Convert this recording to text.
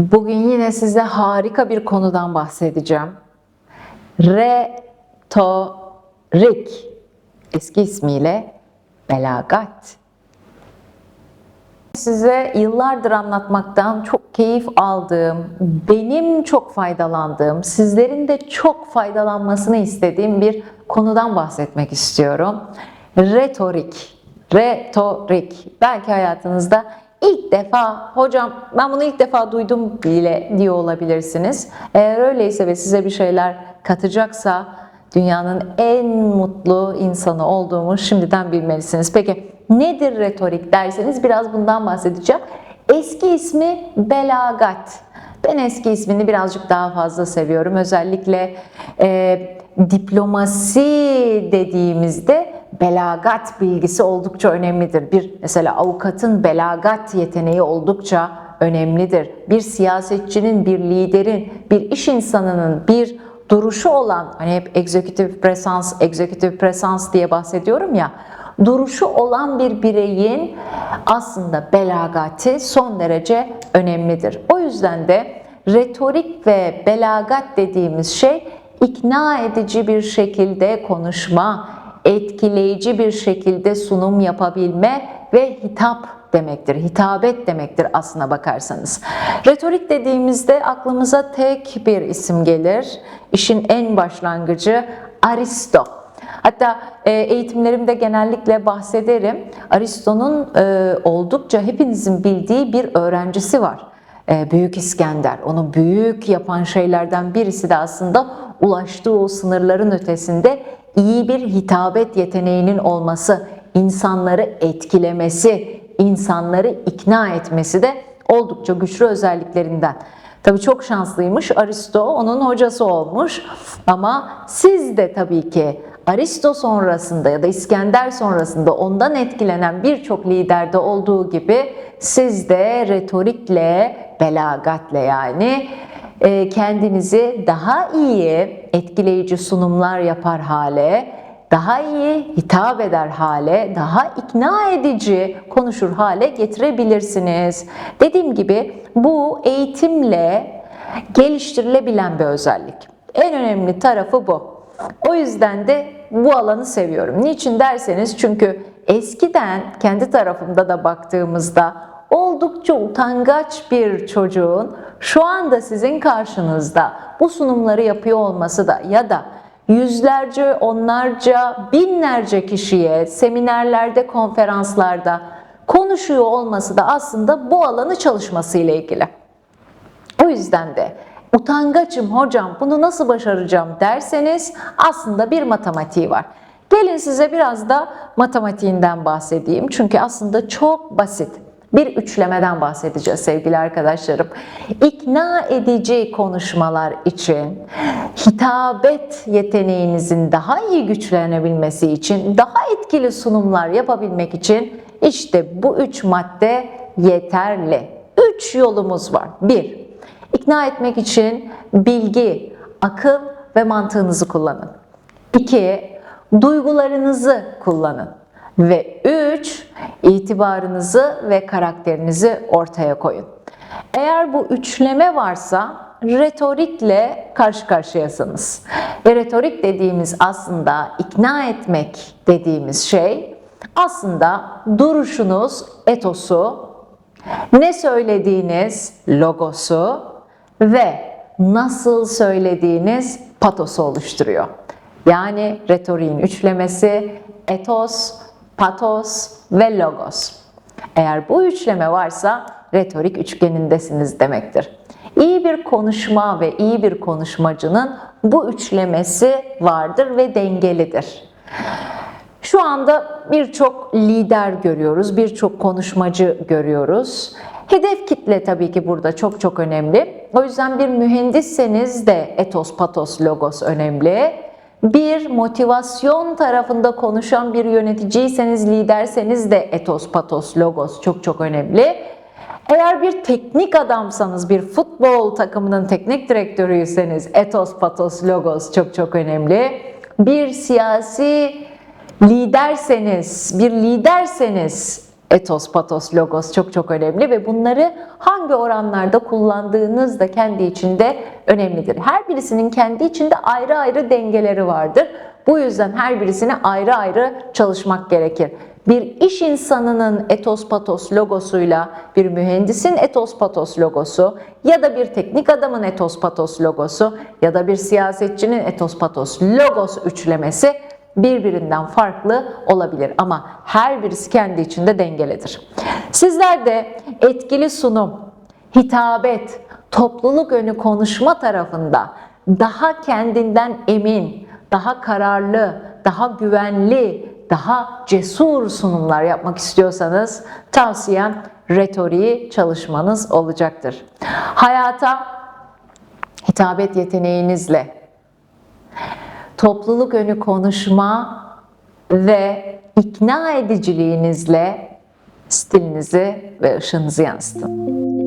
Bugün yine size harika bir konudan bahsedeceğim. Retorik. Eski ismiyle belagat. Size yıllardır anlatmaktan çok keyif aldığım, benim çok faydalandığım, sizlerin de çok faydalanmasını istediğim bir konudan bahsetmek istiyorum. Retorik. Retorik. Belki hayatınızda ilk defa, hocam ben bunu ilk defa duydum bile diyor olabilirsiniz. Eğer öyleyse ve size bir şeyler katacaksa dünyanın en mutlu insanı olduğumu şimdiden bilmelisiniz. Peki nedir retorik derseniz biraz bundan bahsedeceğim. Eski ismi belagat. Ben eski ismini birazcık daha fazla seviyorum. Özellikle e, diplomasi dediğimizde belagat bilgisi oldukça önemlidir. Bir mesela avukatın belagat yeteneği oldukça önemlidir. Bir siyasetçinin, bir liderin, bir iş insanının, bir duruşu olan hani hep executive presence, executive presence diye bahsediyorum ya duruşu olan bir bireyin aslında belagati son derece önemlidir. O yüzden de retorik ve belagat dediğimiz şey ikna edici bir şekilde konuşma, etkileyici bir şekilde sunum yapabilme ve hitap demektir. Hitabet demektir aslına bakarsanız. Retorik dediğimizde aklımıza tek bir isim gelir. İşin en başlangıcı Aristo. Hatta e, eğitimlerimde genellikle bahsederim. Aristo'nun e, oldukça hepinizin bildiği bir öğrencisi var. E, büyük İskender. Onu büyük yapan şeylerden birisi de aslında ulaştığı o sınırların ötesinde iyi bir hitabet yeteneğinin olması, insanları etkilemesi, insanları ikna etmesi de oldukça güçlü özelliklerinden. Tabii çok şanslıymış. Aristo onun hocası olmuş. Ama siz de tabii ki Aristo sonrasında ya da İskender sonrasında ondan etkilenen birçok liderde olduğu gibi siz de retorikle, belagatle yani kendinizi daha iyi etkileyici sunumlar yapar hale, daha iyi hitap eder hale, daha ikna edici konuşur hale getirebilirsiniz. Dediğim gibi bu eğitimle geliştirilebilen bir özellik. En önemli tarafı bu. O yüzden de bu alanı seviyorum. Niçin derseniz çünkü eskiden kendi tarafımda da baktığımızda oldukça utangaç bir çocuğun şu anda sizin karşınızda bu sunumları yapıyor olması da ya da yüzlerce, onlarca, binlerce kişiye seminerlerde, konferanslarda konuşuyor olması da aslında bu alanı çalışması ile ilgili. O yüzden de utangaçım hocam bunu nasıl başaracağım derseniz aslında bir matematiği var. Gelin size biraz da matematiğinden bahsedeyim. Çünkü aslında çok basit bir üçlemeden bahsedeceğiz sevgili arkadaşlarım. İkna edici konuşmalar için, hitabet yeteneğinizin daha iyi güçlenebilmesi için, daha etkili sunumlar yapabilmek için işte bu üç madde yeterli. Üç yolumuz var. Bir, ikna etmek için bilgi, akıl ve mantığınızı kullanın. İki, duygularınızı kullanın. Ve üç, itibarınızı ve karakterinizi ortaya koyun. Eğer bu üçleme varsa retorikle karşı karşıyasınız. Ve retorik dediğimiz aslında ikna etmek dediğimiz şey aslında duruşunuz, etosu, ne söylediğiniz logosu ve nasıl söylediğiniz patosu oluşturuyor. Yani retoriğin üçlemesi etos, patos ve logos. Eğer bu üçleme varsa retorik üçgenindesiniz demektir. İyi bir konuşma ve iyi bir konuşmacının bu üçlemesi vardır ve dengelidir. Şu anda birçok lider görüyoruz, birçok konuşmacı görüyoruz. Hedef kitle tabii ki burada çok çok önemli. O yüzden bir mühendisseniz de etos, patos, logos önemli. Bir motivasyon tarafında konuşan bir yöneticiyseniz, liderseniz de etos, patos, logos çok çok önemli. Eğer bir teknik adamsanız, bir futbol takımının teknik direktörüyseniz etos, patos, logos çok çok önemli. Bir siyasi liderseniz, bir liderseniz etos, patos, logos çok çok önemli ve bunları hangi oranlarda kullandığınız da kendi içinde önemlidir. Her birisinin kendi içinde ayrı ayrı dengeleri vardır. Bu yüzden her birisine ayrı ayrı çalışmak gerekir. Bir iş insanının etos patos logosuyla bir mühendisin etos patos logosu ya da bir teknik adamın etos patos logosu ya da bir siyasetçinin etos patos logos üçlemesi birbirinden farklı olabilir ama her birisi kendi içinde dengelidir. Sizler de etkili sunum, hitabet, topluluk önü konuşma tarafında daha kendinden emin, daha kararlı, daha güvenli, daha cesur sunumlar yapmak istiyorsanız tavsiyem retoriği çalışmanız olacaktır. Hayata hitabet yeteneğinizle topluluk önü konuşma ve ikna ediciliğinizle stilinizi ve ışığınızı yansıtın.